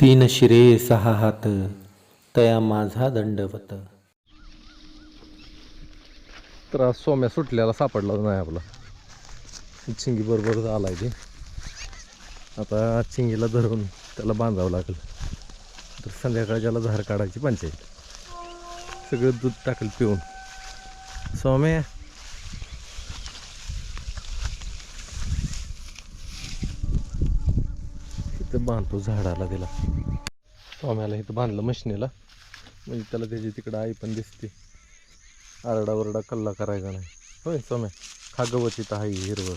तीन शिरे सहा हात तया माझा दंडवत. तर आज सोम्या सुटल्याला सापडला नाही आपला. चिंगी बरोबर आलाय ते आता चिंगीला धरून त्याला बांधावं लागलं. तर संध्याकाळच्याला झार काढायची पंचायत. सगळं दूध टाकलं पिऊन. सोम्या बांधतो झाडाला तिला सोम्याला इथं बांधलं मशनीला. म्हणजे त्याला त्याची तिकडं आई पण दिसते. आरडा वरडा कल्ला करायचा नाही. होय सोम्या? खागवत इथं आहे हिरवं.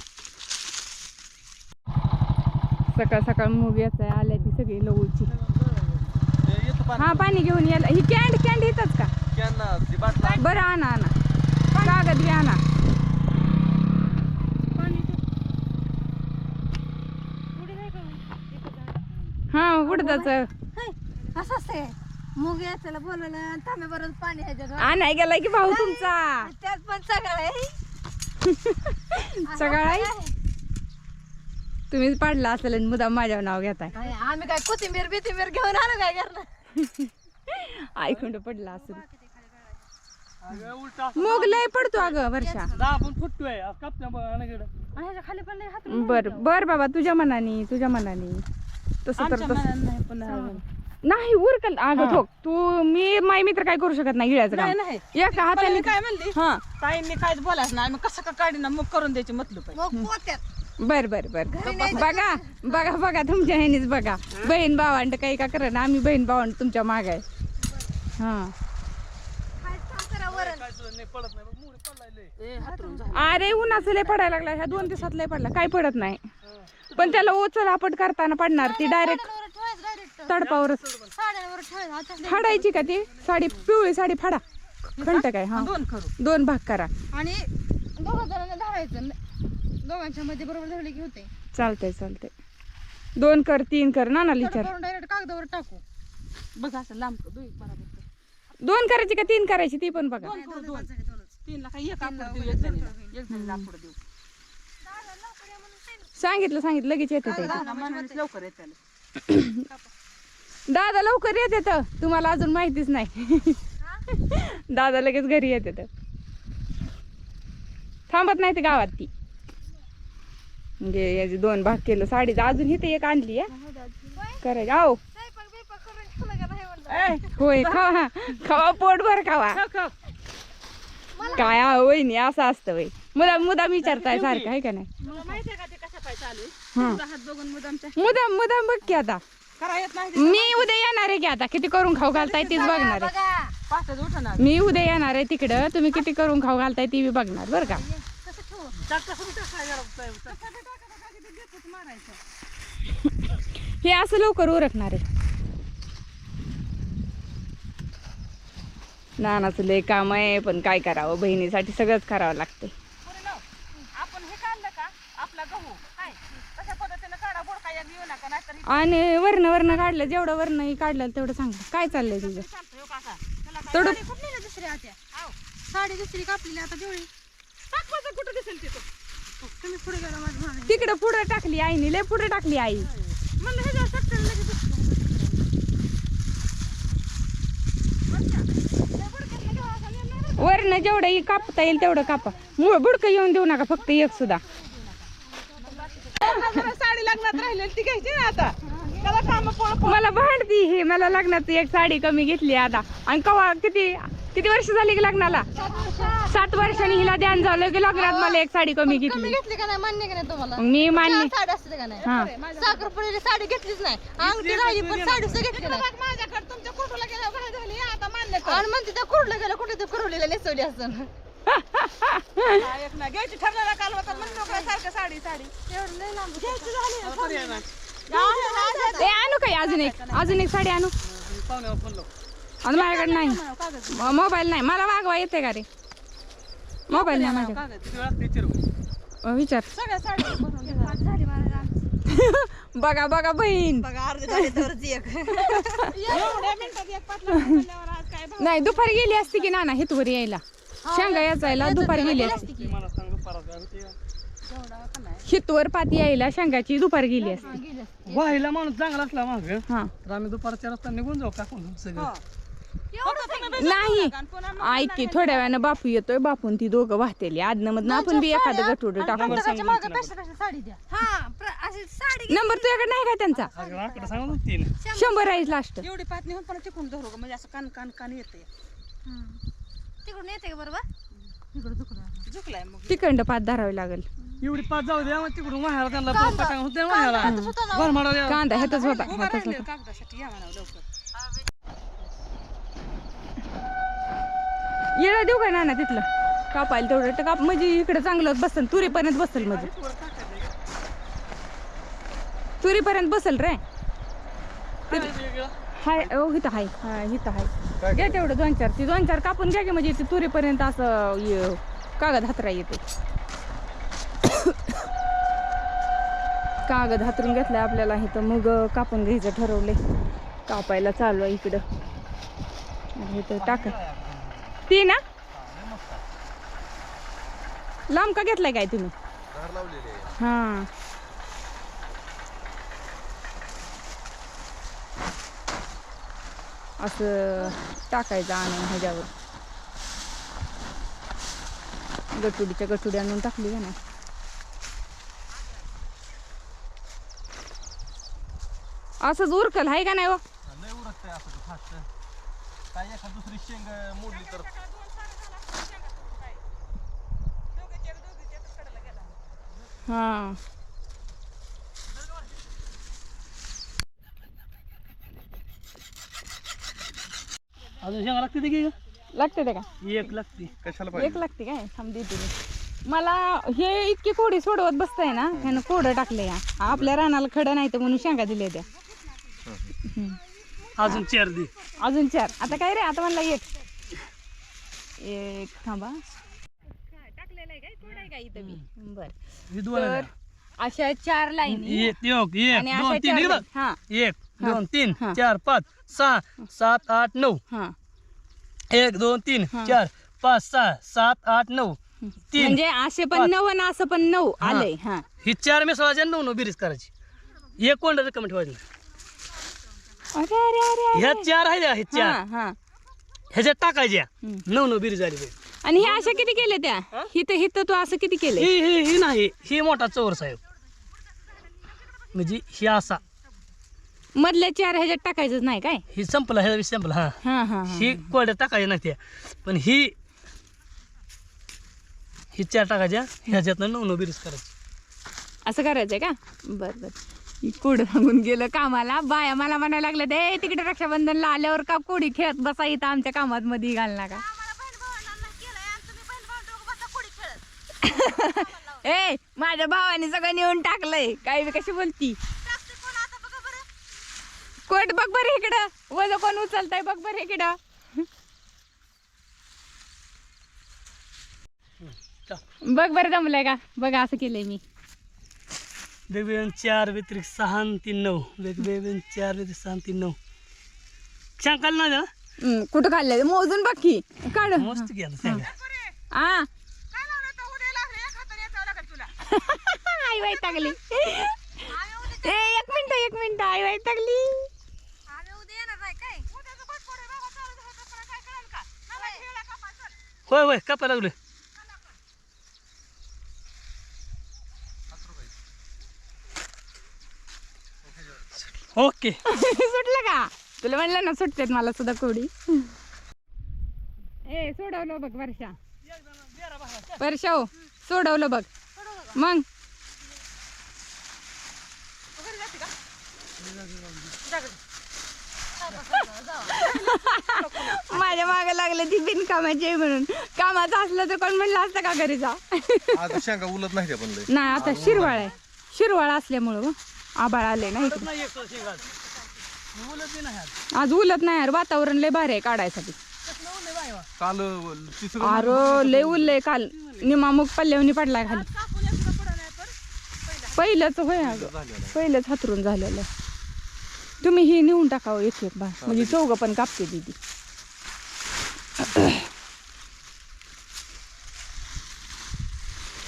सकाळ सकाळ मूग याचा आल्या ती सगळी लवची. हा पाणी घेऊन यायला ही कॅन्ड कॅन्ड येतच का? बरं आणा आणा. कागद घ्या आणा. उडदाच असं असते मुग याच्याला बोलवलं तांबे बरोबर पाणी ह्याच्यात आणाय गेलाय की भाऊ तुमचा? त्यात पण सगळं आहे. सगळं आहे? तुम्हीच पाडला असेल आणि मुदाम माझ्यावर नाव घेताय. आम्ही काय कोथिंबीर बिथिंबीर घेऊन आलो काय करणार ऐकून पडला असेल? मूग लय पडतो अगं वर्षा. ह्याच्या खाली पण लय हात बर बर बाबा तुझ्या मनाने तुझ्या मनाने. तसं तर तसं. नाही उरकल. अगं ठोक. तू मी माय मित्र काय करू शकत नाही गिळ्याचं काम. नाही. एका हाताने काय म्हणली? हा. ताईंनी काय बोलायचं नाही आम्ही कसं का काढीना मग करून द्यायची मतलब आहे. मग पोत्यात. बर बर बर. बघा बघा बघा तुमच्या ह्यानीच बघा. बहीण भावांड काही का करा ना आम्ही बहीण भावांड तुमच्या माग आहे. हा. काय वरण. ए, हातरून झालं. अरे उन्हाचं लय पडायला लागला. ह्या दोन दिवसात लय पडला. काय पडत नाही. पण त्याला ओचल आपट करताना पडणार ती डायरेक्ट आता फाडायची का ती? साडी पिवळी साडी फाडा. खंट काय हा. दोन करू. दोन भाग करा. आणि दोघं जणांना धरायचं. दोघांच्या मध्ये बरोबर धरले की होते. चालतंय चालतंय. दोन कर तीन कर. ना ना लिचर डायरेक्ट कागदावर टाकू. बघ असं लांब बरोबर. दोन करायची का तीन करायची? ती पण बघा. तीनला काय एक आपण देऊ एक जणीला एक जणीला आपण देऊ. सांगितलं सांगितलं लगेच येते ते. मनानेच लवकर येत दादा लवकर येते तर तुम्हाला अजून माहितीच नाही. दादा लगेच घरी येते तर थांबत नाही ते गावात ती. म्हणजे याचे दोन भाग केलं. साडीचं अजून इथे एक आणली आहे. करायची. आहो होय खावा. खावा पोटभर खावा. काय वहिनी असं असतं वय मुदा मुदाम विचारताय सारखं आहे का नाही? का ते चालू? हा. हात बघून मुदामच्या मुदाम मुदाम बघ की आता. करा येत नाही मी उद्या येणार आहे की आता? किती करून खाऊ घालताय तीच बघणार आहे. बघा. पाच उठणार. मी उद्या येणार आहे तिकडं. तुम्ही किती करून खाऊ घालताय ती बी बघणार बरं का? कसं ठेवू. हे असं लवकर उरकणार आहे. नानाचं लय काम आहे पण काय करावं? बहिणीसाठी सगळंच करावं लागतंय. आपण हे काढलं का? आपला गहू काय? तशा पद्धतीनं काढा गोड काय येऊ नका नाहीतर हे आणि वर्ण वर्ण काढलं जेवढं वर्ण काढलं तेवढं सांगा. काय चाललंय तुझं? हो काका? तेवढं कुठली ना दुसरी आत्या? साडी दुसरी कापलेली आता जेवढी टाकवायचं कुठं दिसेल तिथं? तुम्ही पुढे गेला माझ्या मागे तिकडं पुढं टाकली आईने लय पुढं टाकली आई. म्हणलं सटकन वर्ण जेवढं कापता येईल तेवढं कापा. मूळ बुडकं येऊन देऊ नका फक्त एक सुद्धा. साडी लग्नात राहिलेली ती घ्यायची ना आता. मला भांडती हे मला लग्नात एक साडी कमी घेतली आता. आणि कवा किती किती वर्ष झाली की लग्नाला? सात वर्षांनी हिला ध्यान झालं की लग्नात मला एक साडी कमी घेतली. घेतली का नाही? मान्य का नाही तुम्हाला? मग मी मान्य. साडी असते का नाही? हा. साडी घेतलीच नाही. अंगठी राहिली पण साडी घेतली नाही. माझ्याकडे तुमच्या कुठूला झाली? आता मान्य आणि म्हणते त्या कुरडलं गेलं कुठे ते कुरवलेलं नेसवली असं ना घ्यायची ठरलेला काल होता म्हणतो काय सारखं साडी साडी. एवढं लय लांब. घ्यायची झाली ए आणू काय अजून एक? अजून एक साडी आणू. आणि माझ्याकडे नाही. मोबाईल नाही. मला वागवा येते का रे? मोबाईल नाही माझ्याकडे. अ, विचार. बघा बघा बहीण? नाही दुपारी गेली असती की नाना हे यायला? शेंगा याचायला दुपारी गेली असती. की हितवर पाती यायला शेंगाची दुपार गेली असते. वाहिला माणूस चांगला असला माग. हा. तर आम्ही दुपारच्या रस्ता निघून जाऊ का कोण? सगळं. नाही. ऐक की थोड्या वेळानं बापू येतोय बापून ती दोघं वाहतेली. आदनं मधनं आपण बी एखादं गटोड टाकू मागं पेक्षा पेक्षा साडी द्या? हा प्र- अशी साडी नंबर तुझ्याकडे नाही का त्यांचा? शंभर. आहे लास्ट एवढी पात निघून पण तिकून धरू का म्हणजे असं कान कान कान येते तिकडून येते का बरोबर? झुकलाय मग. तिखंड पात धरावी लागेल. एवढी पाच जाऊ द्या मग तिकडून वाहायला त्यांना. कांदा. ह्यातच होता ह्यातच होता कागदासाठी या म्हणावं लवकर येळा देऊ का नाना तिथलं? कापायला तेवढं तर काप म्हणजे इकडे चांगलं बसल तुरीपर्यंत बसल म्हणजे. तुरीपर्यंत बसल रे. हाय ओ इथं हाय. हा इथं हाय. घ्या तेवढं दोन चार ती दोन चार कापून घ्या की म्हणजे ती तुरीपर्यंत असं य- कागद हातरा येते. कागद हातरून घेतलाय आपल्याला इथं मग कापून घ्यायचं ठरवले कापायला चालू आहे इकडं. इथं टाका ती ना? लांब का घेतलाय काय तुम्ही? हा. असं टाकायचं आणून ह्याच्यावर. गटुडीच्या गटुडी आणून टाकली का ना असंच उरकल आहे का नाही हो दुसरी शेंग मोडली तर? हा. अजून शेंगा लागते ते की? लागते ते का? एक लागते. कशाला एक लागते काय? थांब देते मी. मला हे इतकी कोडी सोडवत बसताय ना ह्यानं कोडं टाकले या. आपल्या रानाला खडं नाही तर म्हणून शेंगा दिले त्या. अजून चार दे. अजून चार. आता काय रे? आता म्हणला एक. एक थांबा. टाकलेला आहे काय कोड आहे का इथं मी बर हे तर. अशा चार लाईन एक एक एक आणि दोन अशा तीन चार इकडं. हा. एक दोन तीन हा. चार पाच सहा सात आठ नऊ. हा. एक दोन तीन हा. चार पाच सहा सात आठ नऊ. तीन म्हणजे असे पण नऊ आणि असं पण नऊ आलंय. हा. ही चार मिसळाच्या नऊ नऊ बिरीज करायची. एक कोंडाचं कमेंट व्हायचं नाही. अरे अरे अरे अरे. ह्या चार आहे ह्या हा चार. हा. ह्याच्यात टाकायच्या. नऊ नऊ बिरीज झाली पाहिजे आणि हे अशा किती केले त्या? हिथं हिथं तू असं किती केलंय? ही ही ही नाही. ही मोठा चौर साहेब. म्हणजे ही असा. मधल्या चार ह्याच्यात टाकायचंच नाही काय? ही संपला ह्या संपला हा. हा हा हा. ही. कोड्या टाकायच्या नाही त्या. पण ही ही चार टाकायच्या. ह्याच्यातनं नऊ नऊ बिरीज करायची. असं करायचंय का? बर बर. कोड सांगून गेलं कामाला? बाया मला म्हणायला लागलं दे तिकडे रक्षाबंधनला आल्यावर का कोडी खेळत बसा इथं आमच्या कामात मध्ये घाल कोडी खेळत ए माझ्या भावाने सगळं नेऊन टाकलंय. काय बी कशी बोलती? कोट बघ बरं इकडं. वज कोण उचलताय बघ बरं इकडं. बघ बरं जमलंय का? बघा असं केलंय मी. वेगवेगळे चार व्यतिरिक्त सहा तीन नऊ. वेगवेगळे चार व्यतिरिक्त सहा तीन नऊ. शंकाल ना द्या हम्म, कुठं खाल्लंय मोजून बघ की. काढ. मस्त गेलं सांगा. आ काय लावलं तर उद्या लागलं एक हाताने याचावं लागेल तुला आई वाईट टाकली ए एक मिनिट एक मिनिट. आई वाईट टाकली आम्ही उद्या येणार नाही काय उद्याचं बस पुढे बाबा चालू झालं तर पुढे काय कळेल का मला खेळला का पाहिजे होय होय कापाय लागले ओके. सुटलं का? तुला म्हणलं ना सुटतेत मला सुद्धा कोडी. ए सोडवलं बघ वर्षा. वर्षा हो सोडवलं बघ. मग? माझ्या मागे लागलं ती बिनकामाची म्हणून. कामाचं असलं तर कोण म्हणलं असतं का घरी जा? आज शेंगा उलत नाही आता शिरवाळ आहे. शिरवाळ असल्यामुळं हो. आभाळ आले ना इकडे. नाही एक शेंगा? बोलत बी नाही आज. आज उलत नाही यार वातावरण लय भारी आहे काढायसाठी. काल अरे लय उरलंय काल. निमा मग पल्ल्यावनी पडलाय खाली. पहिलंच होय अगं. पहिलंच हातरून झालेलं. तुम्ही हे नेऊन टाकावं एक एक बार. म्हणजे चौघ पण कापते दिदी.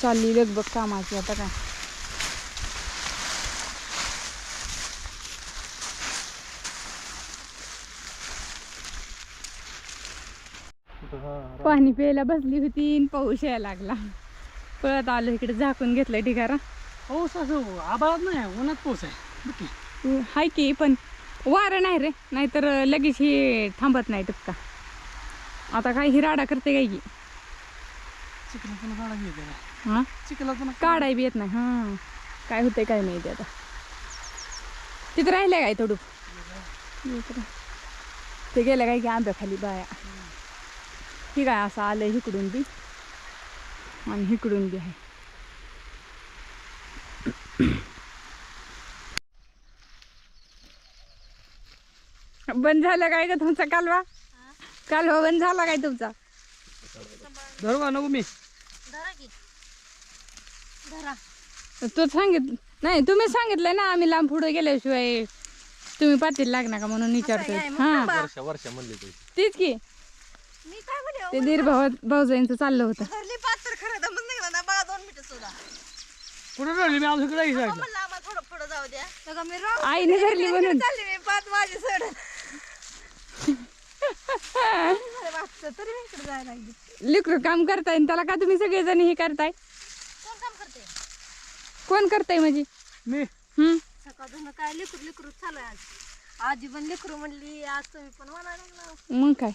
चालली लगबग कामाची आता काय? पाणी प्यायला बसली होती पाऊस यायला लागला. पळत आलो इकडे झाकून घेतलं ढिगारा. पाऊस असं आबाळात नाही उन्हात पाऊस आहे. हाय की पण वारं नाही रे नाहीतर लगेच ही थांबत नाही टपका आता काय ही राडा करते काय की? काढाय बी येत नाही हा. काय होतंय काय माहिती आता. तिथं राहिलंय काय थोडं? ते गेलं काय की आंब्याखाली बाया. ही काय असं आलंय इकडून बी? आणि इकडून बी आहे. बंद झालं काय का तुमचा कालवा? कालवा बंद झाला काय तुमचा? धरू का नको मी? धरा की. धरा. तू सांगित नाही तुम्ही सांगितलंय ना आम्ही लांब पुढे गेल्याशिवाय तुम्ही पातील लागणार का म्हणून विचारतोय? हा. वर्षा वर्षा म्हणले तीच की. मी काय बोलले ते दीर भाऊ भाऊजाईंचं चाललं होतं. घरली पाच तर खरं निघाला ना दोन मिनिटं सुद्धा. पुढे राहिली मी? आमच्या इकडे सांगितलं म्हणलं आम्हाला थोडं पुढं जाऊ द्या. नका मी राहू आईने धरली म्हणून. चालली मी पाच माझी सोड वाटतं तरी मी इकडे जायला लागली. लिकरू काम करताय आणि त्याला का तुम्ही सगळेजण हे करताय? कोण काम करते? कोण करताय म्हणजे? मी. हम्म. काय? लेकरू लेकरू चालू आहे आज. आजी पण लेकरू म्हणली आज तुम्ही पण म्हणायला लागला. मग काय?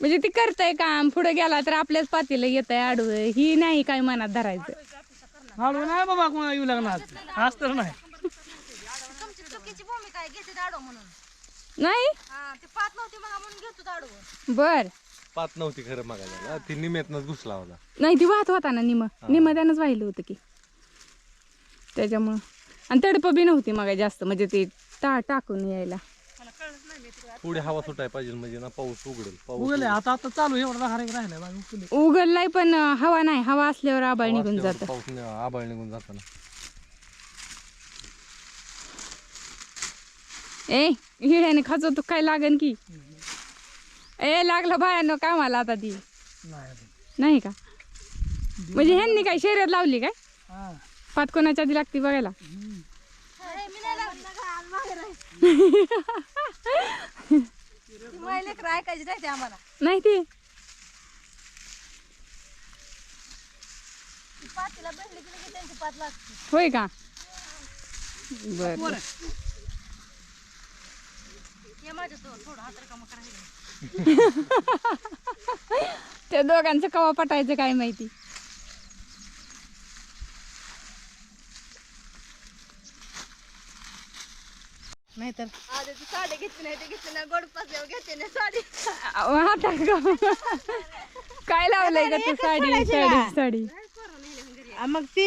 म्हणजे ती करताय काम पुढे गेला तर आपल्याच पातीला येत आहे आडवं. ही नाही काय मनात धरायचं. हाडू नाही बाबा कोणा येऊ लागणार. आज तर नाही. तुमची चुकीची भूमिका आहे घेते दाडो म्हणून. नाही? हा ते पाच नव्हती मग म्हणून घेतो दाडो बर. पात नव्हती खरं मागायला. ती निमेतनच घुसला होता. नाही ती वाहत होता ना निम निम त्यानंच वाहिलं होतं की. त्याच्यामुळं. आणि तडप बी नव्हती मग जास्त. म्हणजे ते टा टाकून यायला. पुढे हवा सुटाय पाहिजे म्हणजे ना पाऊस उघडेल. पाऊस उगले आता आता चालू एवढा दहा राहिलाय उगले उघडलाय पण अं, हवा नाही. हवा असल्यावर आबाळ निघून जात. पाऊस नि- आभाळ निघून जाताना ए हिड्याने खाचवतो काय लागन की? ए लागलं बायानं कामाला आता ती. नाही का? म्हणजे ह्यांनी काय शर्यत लावली काय? हा. पात कोणाच्या आधी लागती बघायला? लेकरं ऐकायची नाही ते आम्हाला. नाही ती. पाचीला भेटली की लगेच त्यांची पाच लागते. होय का? बर. ये माझ्या तो थोडं हात रिकामं करायला. त्या दोघांचं कवा पटायचं काय माहिती? नाहीतर आधी ती साडी घेतली नाही ते घेतली ना गोड घेते ना साडी. आता ग- काय लावलंय का तू साडी साडी साडी? मग ती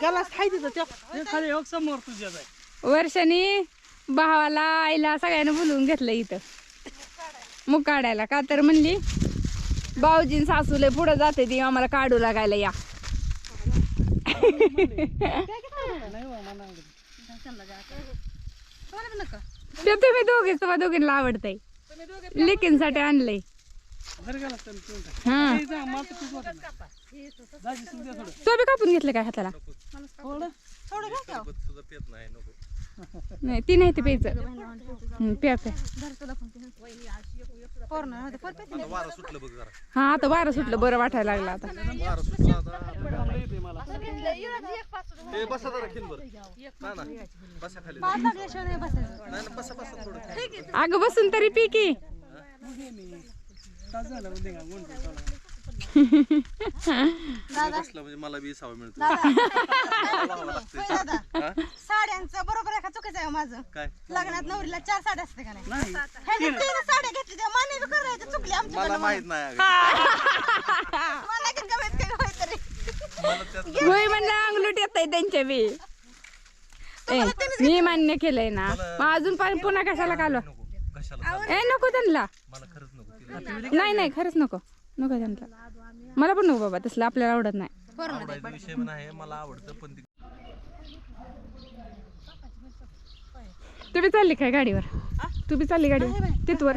गलास खाय तिथं त्या हे खाली योग समोर तुझ्याच आहे. वर्षानी भावाला आईला सगळ्यांना बोलवून घेतलं इथं. मुग काढायला का तर म्हणली भाऊजीन सासूले पुढे जाते ती आम्हाला काढू लागायला या. ते तुम्ही दोघे तुम्हाला दोघींना आवडतंय. लेकींसाठी आणलंय. तर हा. तो बी कापून घेतलं काय हाताला? थोडं सुद्धा पेत नाही ती नाही ते प्यायचं. हं, प्या प्या. आता वारं सुटलं बघ जरा. हा आता वारं सुटलं बरं वाटायला लागलं आता. वारं सुटलं आता. चांगलं येते मला ए बसा जरा खिन बरं. ना ना बसा खाली नाही ना बसा बसा थोडं अगं बसून तरी पी की. म्हणजे. बसला म्हणजे मला बी मिळतो. साड्यांचं बरोबर आहे का चुकीचं आहे माझं. काय? लग्नात नवरीला चार साड्या असते का नाही? ह्याने तीन. साड्या घेतली त्या माने बी करायचं चुकली आमची मला माहीत नाही अगं. मला किती कमीत कमी होय तरी मला त्यात होय म्हणलं अंगलूट येत आहे त्यांच्या बी. ए, मी मान्य केलंय ना. मग अजून पण पुन्हा कशाला कालवा कशाला ए नको त्यांना. मला खरंच नको. तिला नाही नाही खरंच नको. नको त्यांना. मला पण नको बाबा तसलं आपल्याला आवडत नाही. आवडायचा विषय पण आहे मला आवडतं पण ती तू बी चालली काय गाडीवर तू बी चालली गाडीवर तिथवर.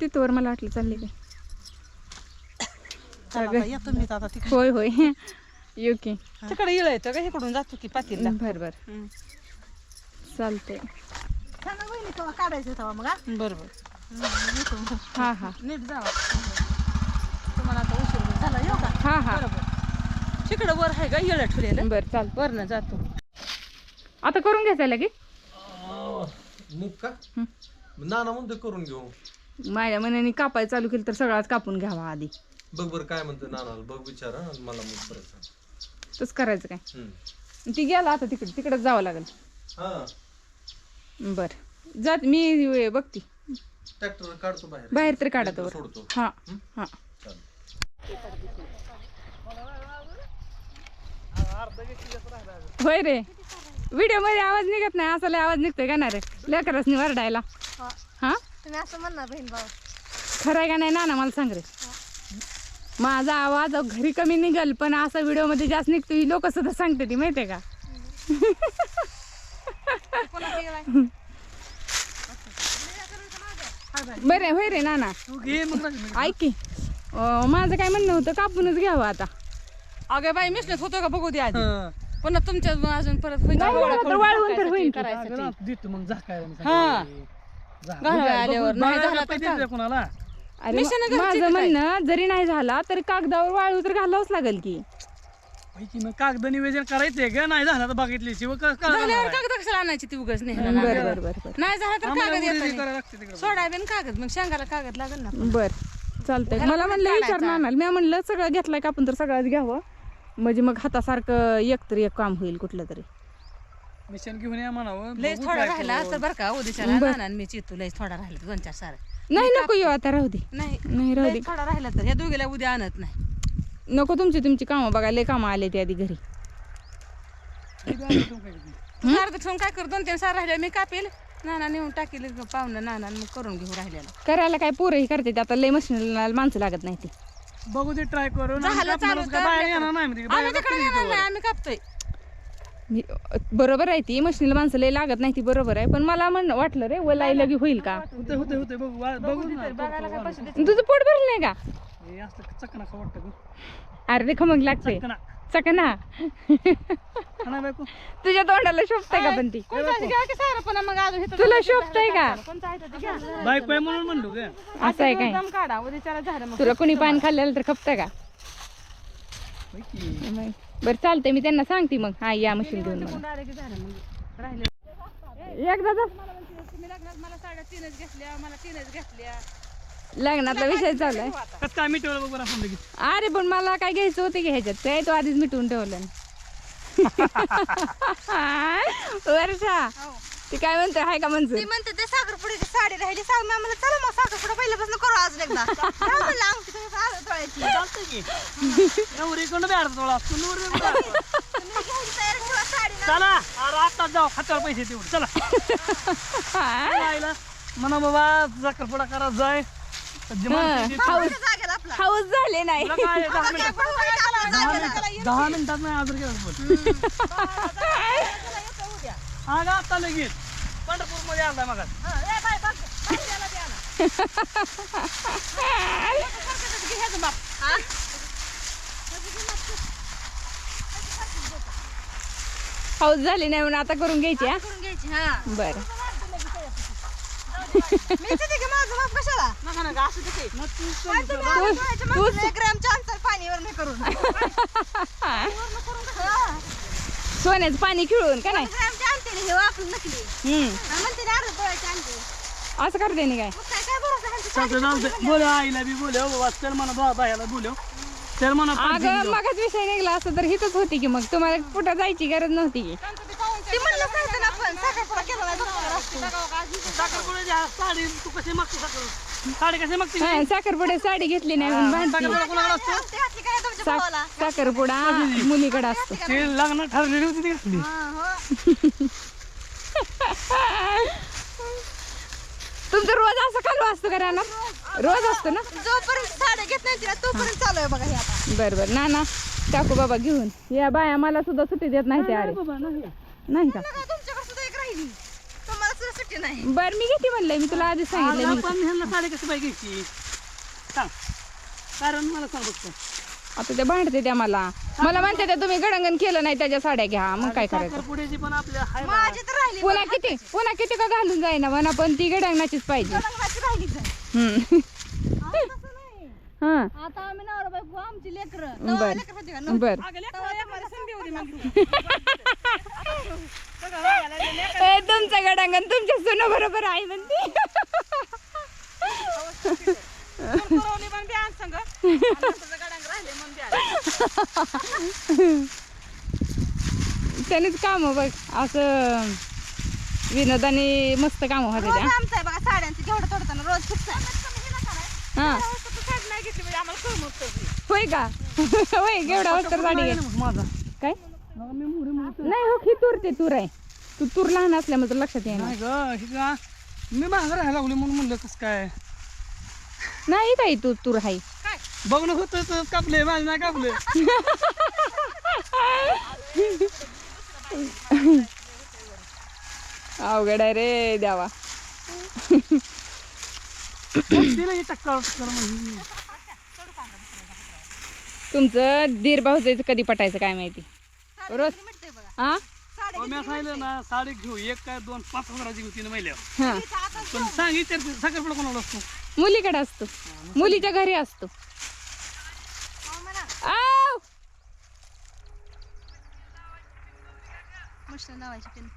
तिथवर मला वाटलं चालली काय. आता तिकडे. होय होय. येऊ की. तिकडे येतं का? इकडून जातो की पातील बर बर. तेव्हा काढायचं तेव्हा मग हा? बरोबर हा हा. नीट जावा तुम्हाला आता उशीर झाला येऊ का हा हा. बरोबर. तिकडं वर आहे का? येळं ठेवलेलं बर चाल वरनं जातो. आता करून घ्यायचं लगे मूग का? नाना म्हणतो करून घेऊ. माझ्या मनाने कापाय चालू केलं तर सगळाच कापून घ्यावा आधी. बघ बरं काय म्हणतो नानाला. बघ विचार आणि मला मग परत सांग. तसं करायचं काय? हम्म. ती गेला आता तिकडे. तिकडेच जावं लागेल. हा. बर. जात मी वे- बघती. ट्रॅक्टर काढतो बाहेर. बाहेर तरी काढा ट्रॅक्टर तोवर. सोडतो. हा. हा? होय रे. व्हिडिओमध्ये आवाज निघत नाही असा लय आवाज निघतोय का नाही रे? लेकरच वरडायला. हा. तुम्ही असं म्हणणार बहीण भाऊ खरं आहे का नाही? ना मला सांग रे. माझा आवाज घरी कमी निघल पण असा व्हिडिओमध्ये जास्त निघतो ही लोक सुद्धा सांगते ती माहितीये का? बरे होय रे नाना. ऐक की. माझं काय म्हणणं होतं कापूनच घ्यावं आता. अगं बाई मिसळत होतो का बघू दे आधी. हं. पुन्हा तुमच्या अजून परत होईल नाही तर वाळवून तर होईल की. अगं ना, देतो मग झाकायला मी हा. झाक. घालवायला आल्यावर. नाही बघायला झाला तर पाहिजे चाल. ते कोणाला. अरे मिशानं मा- घरची माझं काय? म्हणणं जरी नाही झाला तरी कागदावर वाळू तर घालावंच लागेल की. पैकी मग कागद निवेदन करायचंय का नाही झालं तर बघितली शिव झाल्यावर? कागद कशाला आणायची ती उगाच नाही बर बर बर बर. नाही झाला तर कागद येत सोडायला कागद. मग शेंगाला कागद लागेल ना. बर चालतंय. मला म्हणलं काढायचा. विचार नानाला मी म्हणलं सगळं घेतलंय का आपण तर सगळंच घ्यावं. म्हणजे मग हातासारखं एक तरी एक काम होईल कुठलं तरी. मिशन घेऊन या म्हणावं. लय बघू थोडा काय राहिला करू. तर बरं का उद्याच्याला नाना आणि मी चितू लय थोडा राहिला दोन चार सारे. नाही नको येऊ आता राहू दे. नाही नाही राहू लय दे. थोडा राहिला तर ह्या दोघीला उद्या आणत नाही. नको तुमची तुमची कामं बघा लय कामं आले ते आधी घरी. किती काय किती? तू अर्ध ठेवून काय कर दोन तीन सार राहिले मी कापेल. नाना नेऊन टाकेल पाहुणं नाना मग करून घेऊ राहिलेला. करायला काय पोरंही करते ते आता लय मशीनला माणसं लागत नाही ती. बघू ते ट्राय करून झालं आम्ही चालू कापणारच का? तर बाहेर लेकरं. येणार नाही म्हणजे आम्ही बाहेर तिकडे लागते येणार इथं नाही वर. आम्ही कापतोय. मी बरोबर आहे ती मशीनला माणसं लय लागत नाही ती बरोबर आहे. पण मला म्हण वाटलं रे वलाई लगी होईल का? होते होते होते बघू वा- बघू ना बघायला काय पैसे देते तुझं पोट भरलं नाही का? हे असं चकना वाटतं गं. अरे रे खमक लागते चकना. चकना हा तुझ्या तोंडाला शोभतंय का पण ती? तुला शोभतंय का? म्हणून म्हणलो का असं आहे काय? तुला कुणी पान खाल्लेलं तर खपतं का? बरं चालतंय मी त्यांना सांगते मग. हा या मशीन घेऊन मग. एकदा मला साड्या तीनच घेतल्या मला तीनच घेतल्या. लग्नातला विषय चालू आहे. कसं काय मिटवलं बघू आपण लगेच. अरे पण मला काय घ्यायचं होतं की ह्याच्यात? ते तो आधीच मिटवून ठेवलं. वर्षा ती काय म्हणते हाय का म्हणजे ती म्हणते ते साखरपुड्याची साडी राहिली सांग मी म्हणलं चला मग साखरपुडा पहिल्यापासून करू अजून एकदा. जा म्हणलं अंगठी तुम्ही साखर तोळायची. चालतंय की. नवरी कोण बी अडचण थोडा तू नवरी बी अडचण. तुम्ही घ्यायची तयारी ठेवा साडी ना. चला अरे जाऊ खात्यावर पैसे तेवढे चला आईला. म्हणा बाबा साखरपुडा करा जाय. जे हाऊस जागेला आपला. हाऊस झाले नाही. तुला काय आहे, दहा मिनिटात दहा दहा नाही हा का आता लगेच. पंढरपूरमध्ये आलाय मग हाऊस झाली नाही म्हणून आता करून घ्यायची हा? करून घ्यायची हा. बरं. माझं माप कशाला नका नका असं ते काय तुम्ही आलं डोळ्याच्या मागचं एक ग्रॅमच्या अंतर पाणीवर नाही करून. हा. सोन्याचं पाणी खिळून का नाही? ग्रॅमच्या आणते हे वापरून नकली. हम्म. आणि म्हणते ते अर्ध डोळ्याचे आणते. असं करते नाही काय? मग काय काय भरोसा ह्यांचं चालतंय चालतंय बोल आईला बी बोलव बाबा चल म्हणा बाबा बायाला बोलव. चल म्हणा अगं मगच विषय निघला असं तर हिथच होती की मग. तुम्हाला कुठं जायची गरज नव्हती की. ती म्हणलं साखरपुडा केला नाही जमणार असतो. साखरपुड्याची साडी तू कशी मागते साखर? साडी कशी मागते हा, साखरपुड्यात साडी घेतली नाही म्हणून भांडती. साखरपुडा कोणाकडे असतो? मुलीकडे असतो. ते लग्न ठरलेली होती ती घातली. हा. तुमचं रोज असं कालू असतो का रानात? रोज असतो ना? जोपर्यंत साड्या घेत नाही तिला तोपर्यंत चालू आहे बघा हे आता. बर बर. ना ना टाकू बाबा घेऊन. या बाया मला सुद्धा सुट्टी देत नाही ते अरे नाही का बघा, तुमच्याकडे सुद्धा एक राहिली तुम्हाला सुद्धा सुट्टी नाही. बर मी घेते म्हणलंय मी तुला आधीच सांगितलं मी पण ह्यांना साडी कशी पाहिजे घ्यायची? सांग. कारण मला सांग फक्त. आता ते भांडते त्या मला. मला म्हणते त्या तुम्ही गडंगण केलं नाही त्याच्या साड्या घ्या. मग काय करायचं? साखरपुड्याची पण आपल्या हाय ना. माझी तर राहिली पुन्हा किती पुन्हा किती का घालून जाईना म्हणा पण ती गडंगणाचीच पाहिजे. लग्नाची राहिली तर. हम्म. हा. आता आम्ही नवरा बायको आमची लेकर. बर. बर. आणि संग आणि नंतरचं गाड्यांग राहिले म्हणून द्या त्यानेच काम बघ असं विनोदाने मस्त काम होते आहे बघा साड्यांचं तोडताना रोज फिक्स आहे हा साडी नाही घेतली म्हणजे होय का? होय केवढा वस्तर साडी घे माझा? काय? नाही हो ही तूर ते तूर आहे. तू तूर लहान असल्यामुळे तुला लक्षात येणार नाही ग हे का? मी मागं राहायला लागली म्हणून म्हणलं कसं काय? नाही काही तू तूर आहे बघणं होतं तर कापले माझं नाही कापले अवघड आहे रे द्यावा तिला हे टक्कर टक्कर म्हणजे तुमचं दीर भाऊजाईचं कधी पटायचं काय माहिती? रोज बघा. हा अहो, मी सांगितलं ना साडी घेऊ एक काय दोन पाच हजाराची घेऊ तिने हा. पण सांग विचारते साखरपुडा कोणाला असतो? मुलीकडे असतो. मुलीच्या घरी असतो. आव! मस्त लावायची पिन.